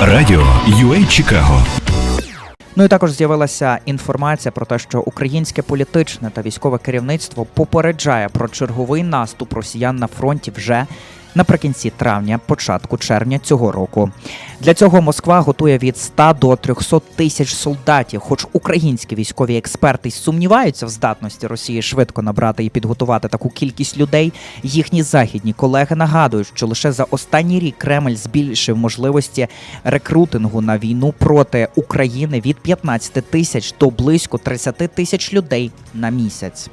Радіо UA Чикаго. Ну і також з'явилася інформація про те, що українське політичне та військове керівництво попереджає про черговий наступ росіян на фронті вже наприкінці травня, початку червня цього року. Для цього Москва готує від 100 до 300 тисяч солдатів. Хоч українські військові експерти сумніваються в здатності Росії швидко набрати і підготувати таку кількість людей. Їхні західні колеги нагадують, що лише за останній рік Кремль збільшив можливості рекрутингу на війну проти України від 15 тисяч до близько 30 тисяч людей на місяць.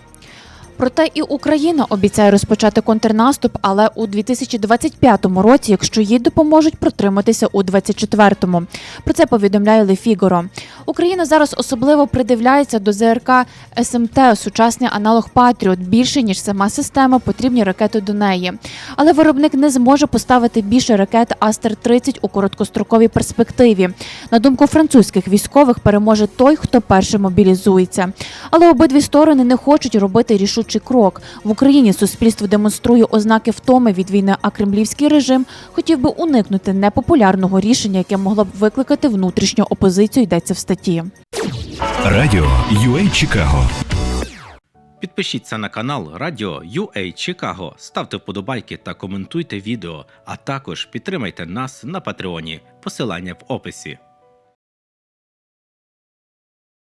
Проте і Україна обіцяє розпочати контрнаступ, але у 2025 році, якщо їй допоможуть протриматися у 2024-му. Про це повідомляє Figaro. Україна зараз особливо придивляється до ЗРК СМТ, сучасний аналог Патріот. Більше ніж сама система, потрібні ракети до неї. Але виробник не зможе поставити більше ракет Астер 30 у короткостроковій перспективі. На думку французьких військових, переможе той, хто перший мобілізується. Але обидві сторони не хочуть робити рішучий крок. В Україні суспільство демонструє ознаки втоми від війни, а кремлівський режим хотів би уникнути непопулярного рішення, яке могло б викликати внутрішню опозицію. Йдеться в статті. Радіо UA Чикаго Підпишіться на канал Радіо UA Чикаго, ставте вподобайки та коментуйте відео, а також підтримайте нас на Патреоні. Посилання в описі.